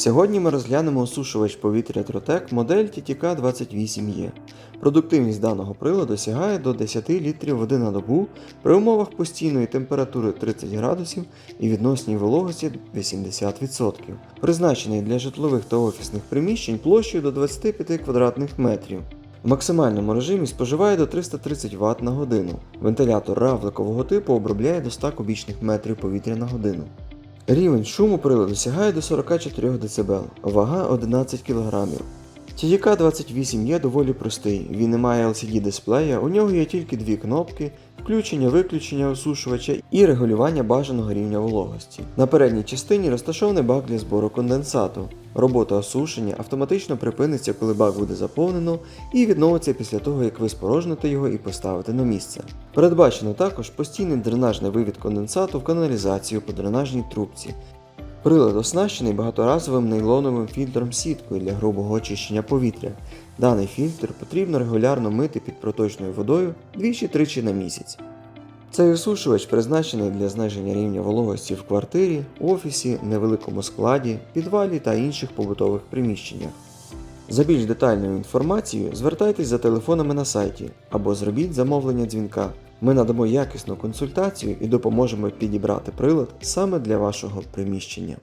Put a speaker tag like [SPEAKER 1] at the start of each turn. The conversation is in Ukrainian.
[SPEAKER 1] Сьогодні ми розглянемо осушувач повітря Trotec модель TTK 28E. Продуктивність даного приладу сягає до 10 літрів води на добу при умовах постійної температури 30 градусів і відносній вологості 80%. Призначений для житлових та офісних приміщень площею до 25 квадратних метрів. В максимальному режимі споживає до 330 Вт на годину. Вентилятор равликового типу обробляє до 100 кубічних метрів повітря на годину. Рівень шуму приладу сягає до 44 дБ, вага 11 кг. TDK 28 є доволі простий, він не має LCD дисплея, у нього є тільки дві кнопки, включення-виключення осушувача і регулювання бажаного рівня вологості. На передній частині розташований бак для збору конденсату. Робота осушення автоматично припиниться, коли бак буде заповнено, і відновиться після того, як ви спорожните його і поставите на місце. Передбачено також постійний дренажний вивід конденсату в каналізацію по дренажній трубці. Прилад оснащений багаторазовим нейлоновим фільтром сіткою для грубого очищення повітря. Даний фільтр потрібно регулярно мити під проточною водою двічі-тричі на місяць. Цей осушувач призначений для зниження рівня вологості в квартирі, офісі, невеликому складі, підвалі та інших побутових приміщеннях. За більш детальною інформацією звертайтесь за телефонами на сайті або зробіть замовлення дзвінка. Ми надамо якісну консультацію і допоможемо підібрати прилад саме для вашого приміщення.